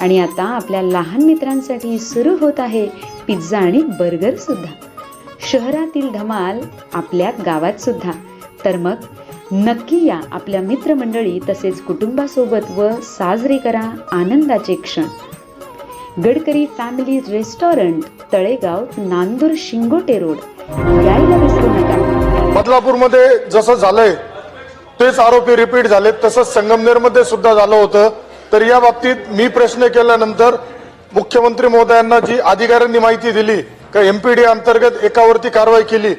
आणि आता आपल्या लहान मित्रांसाठी सुरू होत आहे पिझ्झा आणि बर्गर सुद्धा. शहरातील धमाल आपल्या गावात सुद्धा. तर मग नक्की या आपल्या मित्रमंडळी तसेच कुटुंबासोबत व साजरे करा आनंदाचे क्षण. Gadkari family restaurant Talegaon Nandur Shingote road. यायला विसरू नका. बदलापूरमध्ये जसं झालंय तेच आरोपी रिपीट झाले तसंच संगमनेरमध्ये सुद्धा झालं होतं. तर या बाबतीत मी प्रश्न केल्यानंतर मुख्यमंत्री महोदयांना जी अधिकाऱ्यांनी माहिती दिली का एमपीडी अंतर्गत एकावरती कारवाई केली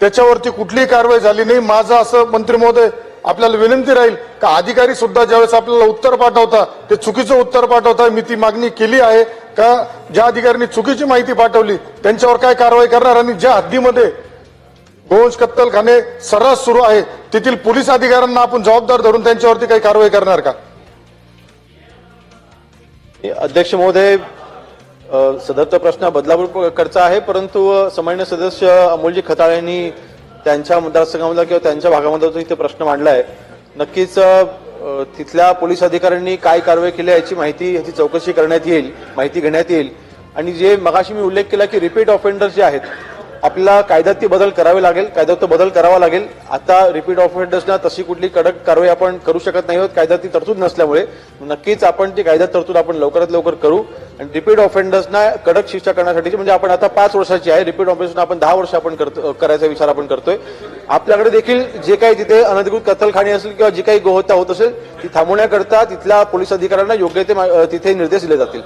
त्याच्यावरती कुठलीही कारवाई झाली नाही. माझं असं मंत्री महोदय आपल्याला विनंती राहील का अधिकारी सुद्धा ज्यावेळेस आपल्याला उत्तर पाठवता ते चुकीचं उत्तर पाठवता मी ती मागणी केली आहे का ज्या अधिकाऱ्यांनी चुकीची माहिती पाठवली त्यांच्यावर काय कारवाई करणार? आणि ज्या हद्दीमध्ये गोवंश कत्तलखाने सर्रास सुरू आहे तेथील पोलीस अधिकाऱ्यांना आपण जबाबदार धरून त्यांच्यावरती काही कारवाई करणार का? अध्यक्ष महोदय सदरचा प्रश्न बदलापूरकडचा आहे परंतु सामान्य सदस्य अमोलजी खताळ यांनी त्यांच्या मतदारसंघामधला किंवा त्यांच्या भागामध्ये तो इथे प्रश्न मांडला आहे नक्कीच तिथल्या पोलीस अधिकाऱ्यांनी काय कारवाई केली आहे याची माहिती याची चौकशी करण्यात येईल माहिती घेण्यात येईल. आणि जे मगाशी मी उल्लेख केला की रिपीट ऑफेंडर जे आहेत आपल्याला कायद्यात ती बदल करावे लागेल कायद्यात तो बदल करावा लागेल. आता रिपीट ऑफेंडर्सना तशी कुठली कडक कारवाई आपण करू शकत नाही आहोत. कायद्यात ती तरतूद नसल्यामुळे. नक्कीच आपण ती कायद्यात तरतूद आपण लवकरात लवकर करू. आणि रिपीट ऑफेंडर्सना कडक शिक्षा करण्यासाठी म्हणजे आपण आता पाच वर्षाची आहे. रिपीट ऑफेंडर्सना आपण दहा वर्ष आपण करायचा विचार आपण करतोय. आपल्याकडे देखील जे काही तिथे अनधिकृत कत्तलखाणी असेल किंवा जी काही गोहत्या होत असेल ती थांबवण्याकरता तिथल्या पोलीस अधिकाऱ्यांना योग्य ते मा- तिथे निर्देश दिले जातील.